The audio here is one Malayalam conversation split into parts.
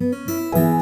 you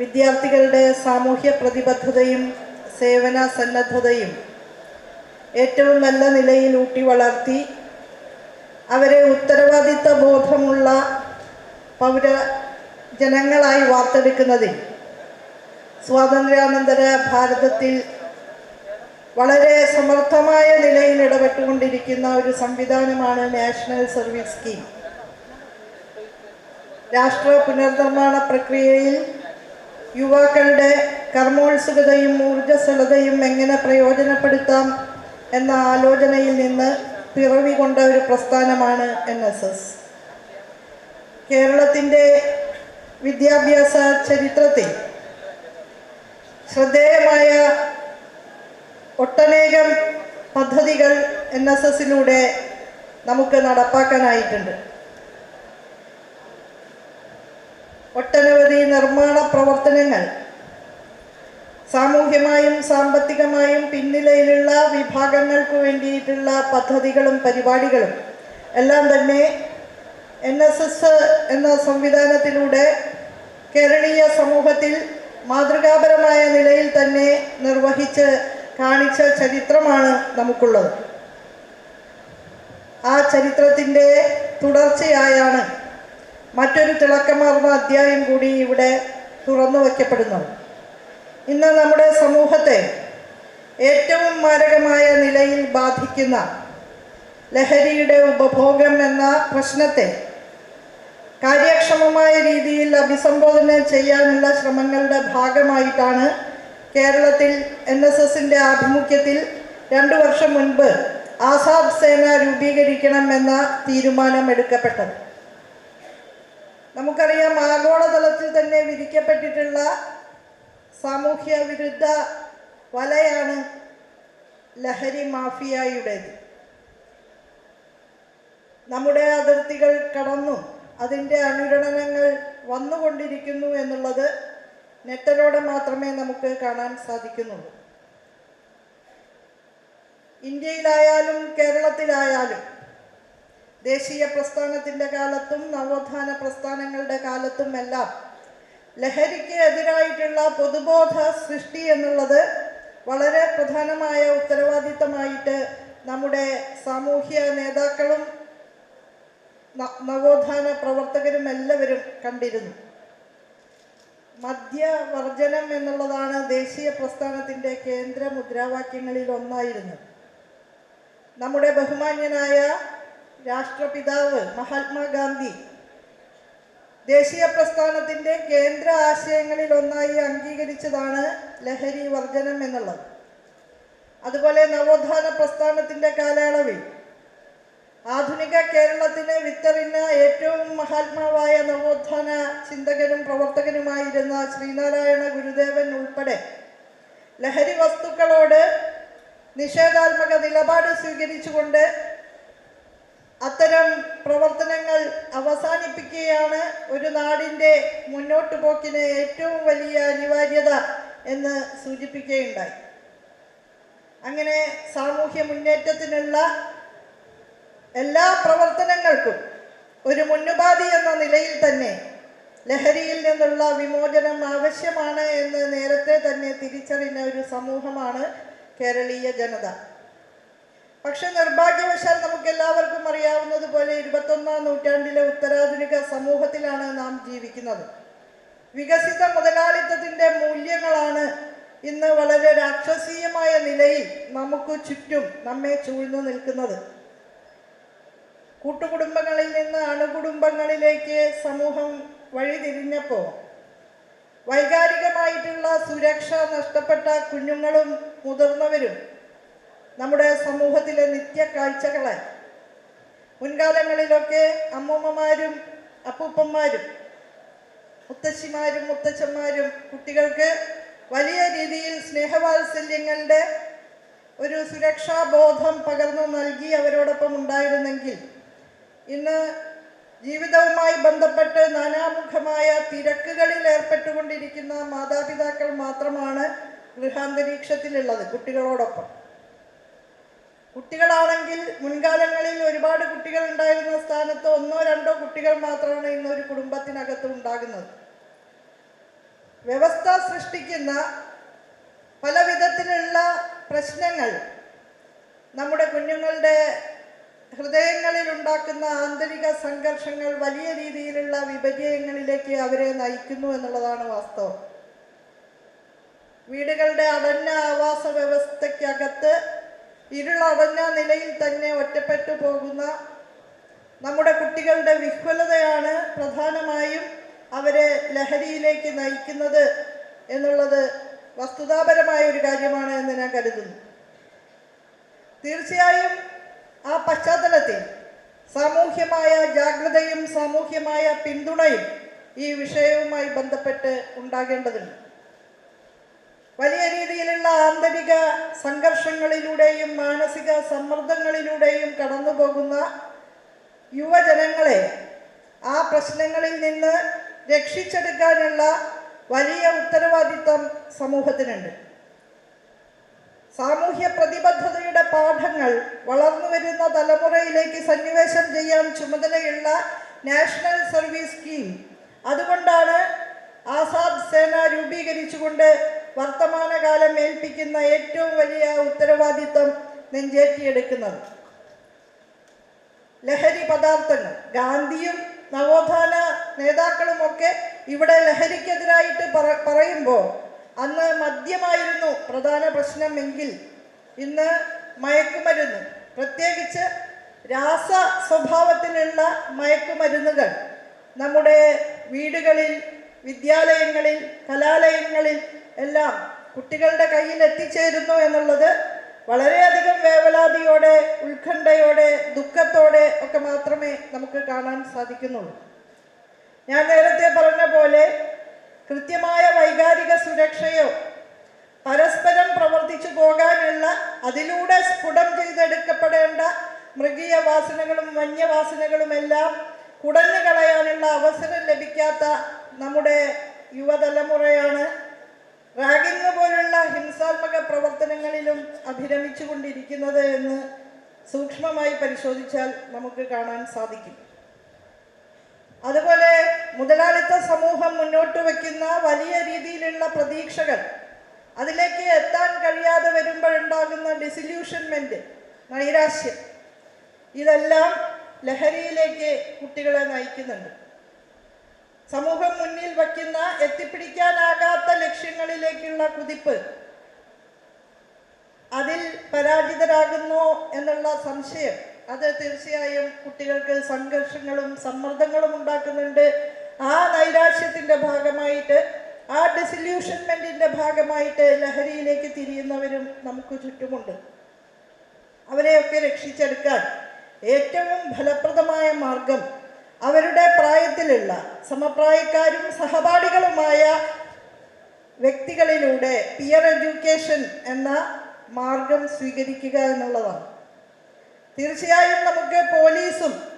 വിദ്യാർത്ഥികളുടെ സാമൂഹ്യ പ്രതിബദ്ധതയും സേവന സന്നദ്ധതയും ഏറ്റവും നല്ല നിലയിൽ ഊട്ടി വളർത്തി അവരെ ഉത്തരവാദിത്ത ബോധമുള്ള പൗര ജനങ്ങളായി വാർത്തെടുക്കുന്നതിൽ സ്വാതന്ത്ര്യാനന്തര ഭാരതത്തിൽ വളരെ സമർത്ഥമായ നിലയിൽ ഇടപെട്ടുകൊണ്ടിരിക്കുന്ന ഒരു സംവിധാനമാണ് നാഷണൽ സർവീസ് സ്കീം. രാഷ്ട്ര പുനർനിർമ്മാണ പ്രക്രിയയിൽ യുവാക്കളുടെ കർമ്മോത്സുകതയും ഊർജസ്വലതയും എങ്ങനെ പ്രയോജനപ്പെടുത്താം എന്ന ആലോചനയിൽ നിന്ന് പിറവി കൊണ്ട ഒരു പ്രസ്ഥാനമാണ് എൻ എസ് എസ് കേരളത്തിന്റെ വിദ്യാഭ്യാസ ചരിത്രത്തിൽ ശ്രദ്ധേയമായ ഒട്ടനേകം പദ്ധതികൾ എൻ എസ് എസിലൂടെ നമുക്ക് നടപ്പാക്കാനായിട്ടുണ്ട്. ഒട്ടനവധി നിർമ്മാണ പ്രവർത്തനങ്ങൾ. സാമൂഹ്യമായും സാമ്പത്തികമായും പിന്നിലയിലുള്ള വിഭാഗങ്ങൾക്ക് വേണ്ടിയിട്ടുള്ള പദ്ധതികളും പരിപാടികളും എല്ലാം തന്നെ എൻ എസ് എസ് എന്ന സംവിധാനത്തിലൂടെ കേരളീയ സമൂഹത്തിൽ മാതൃകാപരമായ നിലയിൽ തന്നെ നിർവഹിച്ച് കാണിച്ച ചരിത്രമാണ് നമുക്കുള്ളത്. ആ ചരിത്രത്തിന്റെ തുടർച്ചയായാണ് മറ്റൊരു തിളക്കമാർന്ന അധ്യായം കൂടി ഇവിടെ തുറന്നു വയ്ക്കപ്പെടുന്നു. ഇന്ന് നമ്മുടെ സമൂഹത്തെ ഏറ്റവും മാരകമായ നിലയിൽ ബാധിക്കുന്ന ലഹരിയുടെ ഉപഭോഗം എന്ന പ്രശ്നത്തെ കാര്യക്ഷമമായ രീതിയിൽ അഭിസംബോധന ചെയ്യാനുള്ള ശ്രമങ്ങളുടെ ഭാഗമായിട്ടാണ് കേരളത്തിൽ എൻ എസ് എസിന്റെ ആഭിമുഖ്യത്തിൽ രണ്ടു വർഷം മുൻപ് ആസാദ് സേന രൂപീകരിക്കണമെന്ന തീരുമാനമെടുക്കപ്പെട്ടത്. നമുക്കറിയാം ആഗോളതലത്തിൽ തന്നെ വിധിക്കപ്പെട്ടിട്ടുള്ള സാമൂഹ്യ വിരുദ്ധ വലയാണ് ലഹരി മാഫിയയുടേത്. നമ്മുടെ അതിർത്തികൾ കടന്നും അതിന്റെ അനുരണനങ്ങൾ വന്നുകൊണ്ടിരിക്കുന്നു എന്നുള്ളത് നെറ്റലോടെ മാത്രമേ നമുക്ക് കാണാൻ സാധിക്കുന്നുള്ളൂ. ഇന്ത്യയിലായാലും കേരളത്തിലായാലും ദേശീയ പ്രസ്ഥാനത്തിന്റെ കാലത്തും നവോത്ഥാന പ്രസ്ഥാനങ്ങളുടെ കാലത്തും എല്ലാം ലഹരിക്ക് എതിരായിട്ടുള്ള പൊതുബോധ സൃഷ്ടി എന്നുള്ളത് വളരെ പ്രധാനമായ ഉത്തരവാദിത്തമായിട്ട് നമ്മുടെ സാമൂഹ്യ നേതാക്കളും നവോത്ഥാന പ്രവർത്തകരും എല്ലാവരും കണ്ടിരുന്നു. മദ്യവർജനം എന്നുള്ളതാണ് ദേശീയ പ്രസ്ഥാനത്തിന്റെ കേന്ദ്ര മുദ്രാവാക്യങ്ങളിൽ ഒന്നായിരുന്നു നമ്മുടെ ബഹുമാന്യനായ രാഷ്ട്രപിതാവ് മഹാത്മാഗാന്ധി ദേശീയ പ്രസ്ഥാനത്തിന്റെ കേന്ദ്ര ആശയങ്ങളിൽ ഒന്നായി അംഗീകരിച്ചതാണ് ലഹരി വർജനം എന്നുള്ളത്. അതുപോലെ നവോത്ഥാന പ്രസ്ഥാനത്തിന്റെ കാലയളവിൽ ആധുനിക കേരളത്തിന് വിത്തറിഞ്ഞ ഏറ്റവും മഹാത്മാവായ നവോത്ഥാന ചിന്തകനും പ്രവർത്തകനുമായിരുന്ന ശ്രീനാരായണ ഗുരുദേവൻ ഉൾപ്പെടെ ലഹരി വസ്തുക്കളോട് നിഷേധാത്മക നിലപാട് സ്വീകരിച്ചുകൊണ്ട് അത്തരം പ്രവർത്തനങ്ങൾ അവസാനിപ്പിക്കുകയാണ് ഒരു നാടിന്റെ മുന്നോട്ട് പോക്കിന് ഏറ്റവും വലിയ അനിവാര്യത എന്ന് സൂചിപ്പിക്കുകയുണ്ടായി. അങ്ങനെ സാമൂഹ്യ മുന്നേറ്റത്തിനുള്ള എല്ലാ പ്രവർത്തനങ്ങൾക്കും ഒരു മുന്നുപാധി എന്ന നിലയിൽ തന്നെ ലഹരിയിൽ നിന്നുള്ള വിമോചനം ആവശ്യമാണ് എന്ന് നേരത്തെ തന്നെ തിരിച്ചറിഞ്ഞ ഒരു സമൂഹമാണ് കേരളീയ ജനത. പക്ഷെ നിർഭാഗ്യവശാൽ നമുക്ക് എല്ലാവർക്കും അറിയാവുന്നത് പോലെ ഇരുപത്തൊന്നാം നൂറ്റാണ്ടിലെ ഉത്തരാധുനിക സമൂഹത്തിലാണ് നാം ജീവിക്കുന്നത്. വികസിത മുതലാളിത്തത്തിന്റെ മൂല്യങ്ങളാണ് ഇന്ന് വളരെ രാക്ഷസീയമായ നിലയിൽ നമുക്ക് ചുറ്റും നമ്മെ ചൂഴ്ന്നു നിൽക്കുന്നത്. കൂട്ടുകുടുംബങ്ങളിൽ നിന്ന് അണുകുടുംബങ്ങളിലേക്ക് സമൂഹം വഴിതിരിഞ്ഞപ്പോൾ വൈകാരികമായിട്ടുള്ള സുരക്ഷ നഷ്ടപ്പെട്ട കുഞ്ഞുങ്ങളും മുതിർന്നവരും നമ്മുടെ സമൂഹത്തിലെ നിത്യ കാഴ്ചകളെ മുൻകാലങ്ങളിലൊക്കെ അമ്മൂമ്മമാരും അപ്പൂപ്പന്മാരും മുത്തശ്ശിമാരും മുത്തച്ഛന്മാരും കുട്ടികൾക്ക് വലിയ രീതിയിൽ സ്നേഹവാത്സല്യങ്ങളുടെ ഒരു സുരക്ഷാബോധം പകർന്നു നൽകി അവരോടൊപ്പം ഉണ്ടായിരുന്നെങ്കിൽ ഇന്ന് ജീവിതവുമായി ബന്ധപ്പെട്ട് നാനാമുഖമായ തിരക്കുകളിൽ ഏർപ്പെട്ടുകൊണ്ടിരിക്കുന്ന മാതാപിതാക്കൾ മാത്രമാണ് ഗൃഹാന്തരീക്ഷത്തിലുള്ളത് കുട്ടികളോടൊപ്പം. കുട്ടികളാണെങ്കിൽ മുൻകാലങ്ങളിൽ ഒരുപാട് കുട്ടികൾ ഉണ്ടായിരുന്ന സ്ഥാനത്ത് ഒന്നോ രണ്ടോ കുട്ടികൾ മാത്രമാണ് ഇന്നൊരു കുടുംബത്തിനകത്ത് ഉണ്ടാകുന്നത്. വ്യവസ്ഥ സൃഷ്ടിക്കുന്ന പല വിധത്തിലുള്ള പ്രശ്നങ്ങൾ നമ്മുടെ കുഞ്ഞുങ്ങളുടെ ഹൃദയങ്ങളിൽ ഉണ്ടാക്കുന്ന ആന്തരിക സംഘർഷങ്ങൾ വലിയ രീതിയിലുള്ള വിപര്യങ്ങളിലേക്ക് അവരെ നയിക്കുന്നു എന്നുള്ളതാണ് വാസ്തവം. വീടുകളുടെ അടഞ്ഞ ആവാസ വ്യവസ്ഥയ്ക്കകത്ത് ഇരുളടഞ്ഞ നിലയിൽ തന്നെ ഒറ്റപ്പെട്ടു പോകുന്ന നമ്മുടെ കുട്ടികളുടെ വിഹ്വലതയാണ് പ്രധാനമായും അവരെ ലഹരിയിലേക്ക് നയിക്കുന്നത് എന്നുള്ളത് വസ്തുതാപരമായ ഒരു കാര്യമാണ് എന്ന് ഞാൻ കരുതുന്നു. തീർച്ചയായും ആ പശ്ചാത്തലത്തിൽ സാമൂഹ്യമായ ജാഗ്രതയും സാമൂഹ്യമായ പിന്തുണയും ഈ വിഷയവുമായി ബന്ധപ്പെട്ട് ഉണ്ടാകേണ്ടതുണ്ട്. വലിയ രീതിയിലുള്ള ആന്തരിക സംഘർഷങ്ങളിലൂടെയും മാനസിക സമ്മർദ്ദങ്ങളിലൂടെയും കടന്നു പോകുന്ന യുവജനങ്ങളെ ആ പ്രശ്നങ്ങളിൽ നിന്ന് രക്ഷിച്ചെടുക്കാനുള്ള വലിയ ഉത്തരവാദിത്വം സമൂഹത്തിനുണ്ട്. സാമൂഹ്യ പ്രതിബദ്ധതയുടെ പാഠങ്ങൾ വളർന്നു വരുന്ന തലമുറയിലേക്ക് സന്നിവേശം ചെയ്യാൻ ചുമതലയുള്ള നാഷണൽ സർവീസ് സ്കീം. അതുകൊണ്ടാണ് ആസാദ് സേന രൂപീകരിച്ചുകൊണ്ട് വർത്തമാനകാലം ഏൽപ്പിക്കുന്ന ഏറ്റവും വലിയ ഉത്തരവാദിത്വം നെഞ്ചേറ്റിയെടുക്കുന്നത്. ലഹരി പദാർത്ഥങ്ങൾ. ഗാന്ധിയും നവോത്ഥാന നേതാക്കളുമൊക്കെ ഇവിടെ ലഹരിക്കെതിരായിട്ട് പറ പറയുമ്പോൾ അന്ന് മദ്യമായിരുന്നു പ്രധാന പ്രശ്നമെങ്കിൽ ഇന്ന് മയക്കുമരുന്ന്. പ്രത്യേകിച്ച് രാസ സ്വഭാവത്തിലുള്ള മയക്കുമരുന്നുകൾ. നമ്മുടെ വീടുകളിൽ വിദ്യാലയങ്ങളിൽ കലാലയങ്ങളിൽ എല്ലാം കുട്ടികളുടെ കയ്യിൽ എത്തിച്ചേരുന്നു എന്നുള്ളത് വളരെയധികം വേവലാതിയോടെ ഉത്കണ്ഠയോടെ ദുഃഖത്തോടെ ഒക്കെ മാത്രമേ നമുക്ക് കാണാൻ സാധിക്കുന്നുള്ളൂ. ഞാൻ നേരത്തെ പറഞ്ഞ പോലെ കൃത്യമായ വൈകാരിക സുരക്ഷയോ പരസ്പരം പ്രവർത്തിച്ചു പോകാനുള്ള അതിലൂടെ സ്ഫുടം ചെയ്തെടുക്കപ്പെടേണ്ട മൃഗീയ വാസനകളും വന്യവാസനകളും എല്ലാം കുടഞ്ഞു കളയാനുള്ള അവസരം ലഭിക്കാത്ത നമ്മുടെ യുവതലമുറയാണ് റാഗിങ് പോലുള്ള ഹിംസാത്മക പ്രവർത്തനങ്ങളിലും അഭിരമിച്ചു കൊണ്ടിരിക്കുന്നത് എന്ന് സൂക്ഷ്മമായി പരിശോധിച്ചാൽ നമുക്ക് കാണാൻ സാധിക്കും. അതുപോലെ മുതലാളിത്ത സമൂഹം മുന്നോട്ട് വയ്ക്കുന്ന വലിയ രീതിയിലുള്ള പ്രതീക്ഷകൾ അതിലേക്ക് എത്താൻ കഴിയാതെ വരുമ്പോഴുണ്ടാകുന്ന ഡിസില്യൂഷൻമെന്റ് നൈരാശ്യം ഇതെല്ലാം ലഹരിയിലേക്ക് കുട്ടികളെ നയിക്കുന്നുണ്ട്. സമൂഹം മുന്നിൽ വയ്ക്കുന്ന എത്തിപ്പിടിക്കാനാകാത്ത ലക്ഷ്യങ്ങളിലേക്കുള്ള കുതിപ്പ്. അതിൽ പരാജിതരാകുന്നു എന്നുള്ള സംശയം. അത് തീർച്ചയായും കുട്ടികൾക്ക് സംഘർഷങ്ങളും സമ്മർദ്ദങ്ങളും ഉണ്ടാക്കുന്നുണ്ട്. ആ നൈരാശ്യത്തിന്റെ ഭാഗമായിട്ട് ആ ഡിസില്യൂഷൻമെന്റിന്റെ ഭാഗമായിട്ട് ലഹരിയിലേക്ക് തിരിയുന്നവരും നമുക്ക് ചുറ്റുമുണ്ട്. അവരെയൊക്കെ രക്ഷിച്ചെടുക്കാൻ ഏറ്റവും ഫലപ്രദമായ മാർഗം അവരുടെ പ്രായത്തിലുള്ള സമപ്രായക്കാരും സഹപാഠികളുമായ വ്യക്തികളിലൂടെ പിയർ എഡ്യൂക്കേഷൻ എന്ന മാർഗം സ്വീകരിക്കുക എന്നുള്ളതാണ്. തീർച്ചയായും നമുക്ക് പോലീസും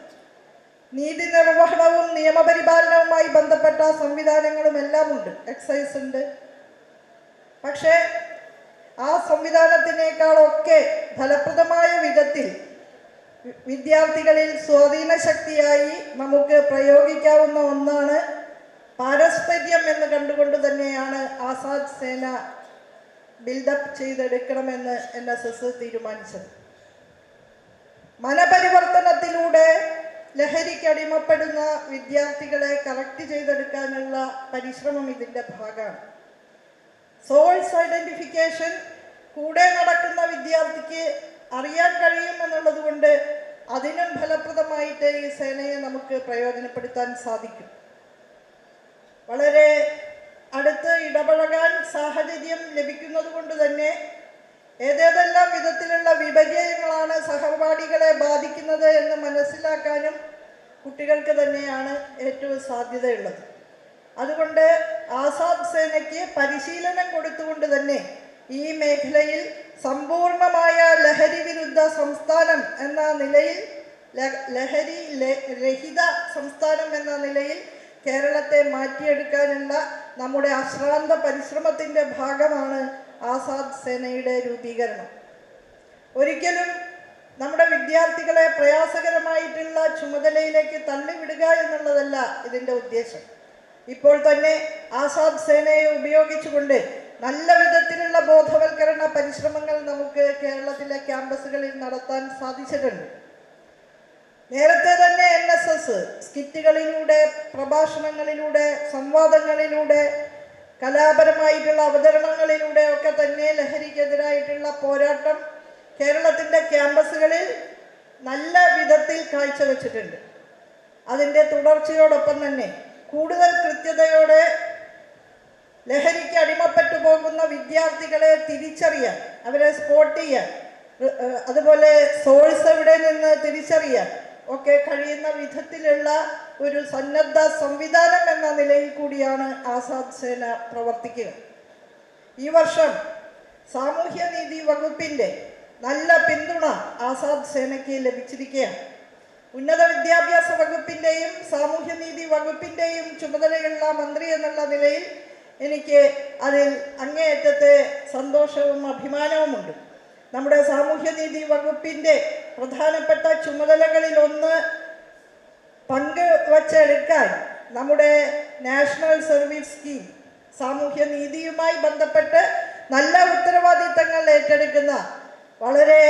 നീതി നിർവഹണവും നിയമപരിപാലനവുമായി ബന്ധപ്പെട്ട സംവിധാനങ്ങളും എല്ലാം ഉണ്ട്. എക്സൈസ് ഉണ്ട്. പക്ഷേ ആ സംവിധാനത്തിനേക്കാളൊക്കെ ഫലപ്രദമായ വിധത്തിൽ വിദ്യാർത്ഥികളിൽ സ്വാധീന ശക്തിയായി നമുക്ക് പ്രയോഗിക്കാവുന്ന ഒന്നാണ് പാരസ്പര്യം എന്ന് കണ്ടുകൊണ്ട് തന്നെയാണ് ആസാദ് സേന ബിൽഡപ്പ് ചെയ്തെടുക്കണമെന്ന് എൻ എസ് എസ് തീരുമാനിച്ചത്. മനപരിവർത്തനത്തിലൂടെ ലഹരിക്ക് അടിമപ്പെടുന്ന വിദ്യാർത്ഥികളെ കറക്റ്റ് ചെയ്തെടുക്കാനുള്ള പരിശ്രമം ഇതിന്റെ ഭാഗമാണ്. സോൾസ് ഐഡന്റിഫിക്കേഷൻ കൂടെ നടക്കുന്ന വിദ്യാർത്ഥിക്ക് അറിയാൻ കഴിയും എന്നുള്ളത് കൊണ്ട് അതിനും ഫലപ്രദമായിട്ട് ഈ സേനയെ നമുക്ക് പ്രയോജനപ്പെടുത്താൻ സാധിക്കും. വളരെ അടുത്ത് ഇടപഴകാൻ സാഹചര്യം ലഭിക്കുന്നത് കൊണ്ട് തന്നെ ഏതേതെല്ലാം വിധത്തിലുള്ള വിപര്യങ്ങളാണ് സഹപാഠികളെ ബാധിക്കുന്നത് എന്ന് മനസ്സിലാക്കാനും കുട്ടികൾക്ക് തന്നെയാണ് ഏറ്റവും സാധ്യതയുള്ളത്. അതുകൊണ്ട് ആസാദ് സേനയ്ക്ക് പരിശീലനം കൊടുത്തുകൊണ്ട് തന്നെ ഈ മേഖലയിൽ സമ്പൂർണമായ ലഹരി വിരുദ്ധ സംസ്ഥാനം എന്ന നിലയിൽ ലഹരി രഹിത സംസ്ഥാനം എന്ന നിലയിൽ കേരളത്തെ മാറ്റിയെടുക്കാനുള്ള നമ്മുടെ അശ്രാന്ത പരിശ്രമത്തിന്റെ ഭാഗമാണ് ആസാദ് സേനയുടെ രൂപീകരണം. ഒരിക്കലും നമ്മുടെ വിദ്യാർത്ഥികളെ പ്രയാസകരമായിട്ടുള്ള ചുമതലയിലേക്ക് തള്ളിവിടുക എന്നുള്ളതല്ല ഇതിന്റെ ഉദ്ദേശം. ഇപ്പോൾ തന്നെ ആസാദ് സേനയെ ഉപയോഗിച്ചുകൊണ്ട് നല്ല വിധത്തിലുള്ള ബോധവൽക്കരണ പരിശ്രമങ്ങൾ നമുക്ക് കേരളത്തിലെ ക്യാമ്പസുകളിൽ നടത്താൻ സാധിച്ചിട്ടുണ്ട്. നേരത്തെ തന്നെ എൻ എസ് എസ് സ്കിറ്റുകളിലൂടെ പ്രഭാഷണങ്ങളിലൂടെ സംവാദങ്ങളിലൂടെ കലാപരമായിട്ടുള്ള അവതരണങ്ങളിലൂടെ ഒക്കെ തന്നെ ലഹരിക്കെതിരായിട്ടുള്ള പോരാട്ടം കേരളത്തിന്റെ ക്യാമ്പസുകളിൽ നല്ല വിധത്തിൽ കാഴ്ചവെച്ചിട്ടുണ്ട്. അതിന്റെ തുടർച്ചയോടൊപ്പം തന്നെ കൂടുതൽ കൃത്യതയോടെ ലഹരിക്ക് അടിമപ്പെട്ടു പോകുന്ന വിദ്യാർത്ഥികളെ തിരിച്ചറിയാൻ അവരെ സ്പോട്ട് ചെയ്യാൻ അതുപോലെ സോഴ്സ് എവിടെ നിന്ന് തിരിച്ചറിയാൻ ഒക്കെ കഴിയുന്ന വിധത്തിലുള്ള ഒരു സന്നദ്ധ സംവിധാനം എന്ന നിലയിൽ കൂടിയാണ് ആസാദ് സേന പ്രവർത്തിക്കുക. ഈ വർഷം സാമൂഹ്യനീതി വകുപ്പിന്റെ നല്ല പിന്തുണ ആസാദ് സേനയ്ക്ക് ലഭിച്ചിരിക്കുകയാണ്. ഉന്നത വിദ്യാഭ്യാസ വകുപ്പിന്റെയും സാമൂഹ്യനീതി വകുപ്പിന്റെയും ചുമതലയുള്ള മന്ത്രി എന്നുള്ള നിലയിൽ എനിക്ക് അതിൽ അങ്ങേയറ്റത്തെ സന്തോഷവും അഭിമാനവുമുണ്ട്. നമ്മുടെ സാമൂഹ്യനീതി വകുപ്പിന്റെ പ്രധാനപ്പെട്ട ചുമതലകളിലൊന്ന് പങ്ക് വച്ചെടുക്കാൻ നമ്മുടെ നാഷണൽ സർവീസ് സ്കീം സാമൂഹ്യനീതിയുമായി ബന്ധപ്പെട്ട് നല്ല ഉത്തരവാദിത്തങ്ങൾ ഏറ്റെടുക്കുന്ന വളരെ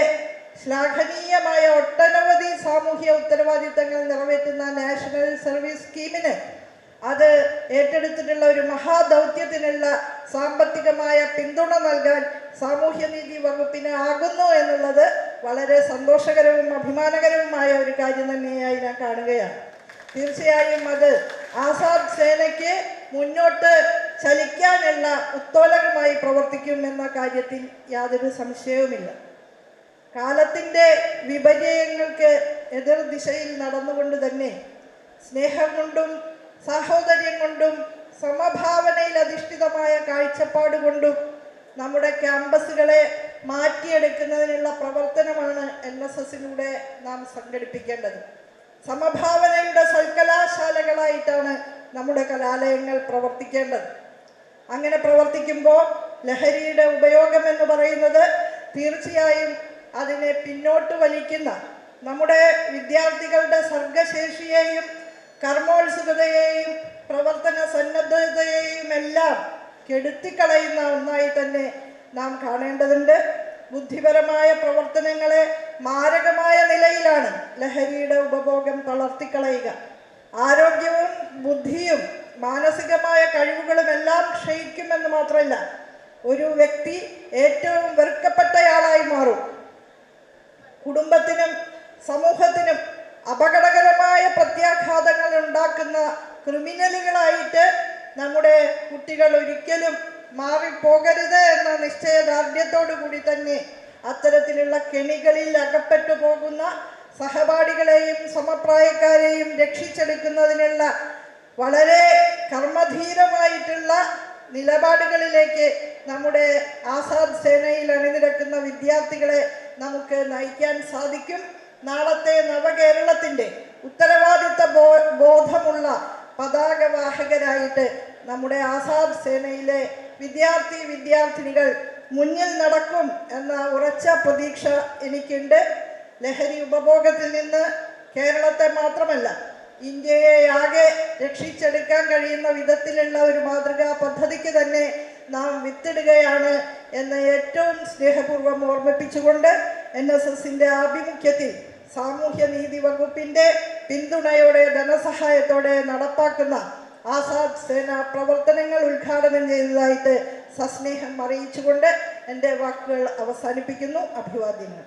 ശ്ലാഘനീയമായ ഒട്ടനവധി സാമൂഹ്യ ഉത്തരവാദിത്തങ്ങൾ നിറവേറ്റുന്ന നാഷണൽ സർവീസ് സ്കീമിന് അത് ഏറ്റെടുത്തിട്ടുള്ള ഒരു മഹാദൗത്യത്തിനുള്ള സാമ്പത്തികമായ പിന്തുണ നൽകാൻ സാമൂഹ്യനീതി വകുപ്പിന് ആകുന്നു എന്നുള്ളത് വളരെ സന്തോഷകരവും അഭിമാനകരവുമായ ഒരു കാര്യം തന്നെയായി ഞാൻ കാണുകയാണ്. തീർച്ചയായും അത് ആസാദ് സേനയ്ക്ക് മുന്നോട്ട് ചലിക്കാനുള്ള ഉത്തോലകമായി പ്രവർത്തിക്കും എന്ന കാര്യത്തിൽ യാതൊരു സംശയവുമില്ല. കാലത്തിന്റെ വിപര്യങ്ങൾക്ക് എതിർ ദിശയിൽ നടന്നുകൊണ്ട് തന്നെ സ്നേഹം കൊണ്ടും സാഹോദര്യം കൊണ്ടും സമഭാവനയിൽ അധിഷ്ഠിതമായ കാഴ്ചപ്പാട് കൊണ്ടും നമ്മുടെ ക്യാമ്പസുകളെ മാറ്റിയെടുക്കുന്നതിനുള്ള പ്രവർത്തനമാണ് എൻ എസ് എസിലൂടെ നാം സംഘടിപ്പിക്കേണ്ടത്. സമഭാവനയുടെ സൽക്കലാശാലകളായിട്ടാണ് നമ്മുടെ കലാലയങ്ങൾ പ്രവർത്തിക്കേണ്ടത്. അങ്ങനെ പ്രവർത്തിക്കുമ്പോൾ ലഹരിയുടെ ഉപയോഗം എന്ന് പറയുന്നത് തീർച്ചയായും അതിനെ പിന്നോട്ട് വലിക്കുന്ന നമ്മുടെ വിദ്യാർത്ഥികളുടെ സർഗശേഷിയെയും കർമ്മോത്സുകതയെയും പ്രവർത്തന സന്നദ്ധതയെയും എല്ലാം കെടുത്തിക്കളയുന്ന ഒന്നായി തന്നെ നാം കാണേണ്ടതുണ്ട്. ബുദ്ധിപരമായ പ്രവർത്തനങ്ങളെ മാരകമായ നിലയിലാണ് ലഹരിയുടെ ഉപഭോഗം തളർത്തിക്കളയുക. ആരോഗ്യവും ബുദ്ധിയും മാനസികമായ കഴിവുകളും എല്ലാം ക്ഷയിക്കുമെന്ന് മാത്രമല്ല ഒരു വ്യക്തി ഏറ്റവും വെറുക്കപ്പെട്ടയാളായി മാറും. കുടുംബത്തിനും സമൂഹത്തിനും അപകടകരമായ പ്രത്യാഘാതങ്ങൾ ഉണ്ടാക്കുന്ന ക്രിമിനലുകളായിട്ട് നമ്മുടെ കുട്ടികൾ ഒരിക്കലും മാറിപ്പോകരുത് എന്ന നിശ്ചയദാർഢ്യത്തോടു കൂടി തന്നെ അത്തരത്തിലുള്ള കെണികളിൽ അകപ്പെട്ടു പോകുന്ന സഹപാഠികളെയും സമപ്രായക്കാരെയും രക്ഷിച്ചെടുക്കുന്നതിനുള്ള വളരെ കർമ്മധീരമായിട്ടുള്ള നിലപാടുകളിലേക്ക് നമ്മുടെ ആസാദ് സേനയിൽ അണിനിരക്കുന്ന വിദ്യാർത്ഥികളെ നമുക്ക് നയിക്കാൻ സാധിക്കും. നാളത്തെ നവകേരളത്തിന്റെ ഉത്തരവാദിത്ത ബോ ബോധമുള്ള പതാകവാഹകരായിട്ട് നമ്മുടെ ആസാദ് സേനയിലെ വിദ്യാർത്ഥി വിദ്യാർത്ഥിനികൾ മുന്നിൽ നടക്കും എന്ന ഉറച്ച പ്രതീക്ഷ എനിക്കുണ്ട്. ലഹരി ഉപഭോഗത്തിൽ നിന്ന് കേരളത്തെ മാത്രമല്ല ഇന്ത്യയെ ആകെ രക്ഷിച്ചെടുക്കാൻ കഴിയുന്ന വിധത്തിലുള്ള ഒരു മാതൃകാ പദ്ധതിക്ക് തന്നെ നാം വിത്തിടുകയാണ് എന്ന് ഏറ്റവും സ്നേഹപൂർവം ഓർമ്മിപ്പിച്ചുകൊണ്ട് എൻ എസ് എസിന്റെ ആഭിമുഖ്യത്തിൽ സാമൂഹ്യ നീതി വകുപ്പിന്റെ പിന്തുണയോടെ ധനസഹായത്തോടെ നടപ്പാക്കുന്ന ആസാദ് സേന പ്രവർത്തനങ്ങൾ ഉദ്ഘാടനം ചെയ്തതായിട്ട് സസ്നേഹം അറിയിച്ചുകൊണ്ട് എന്റെ വാക്കുകൾ അവസാനിപ്പിക്കുന്നു. അഭിവാദ്യങ്ങൾ.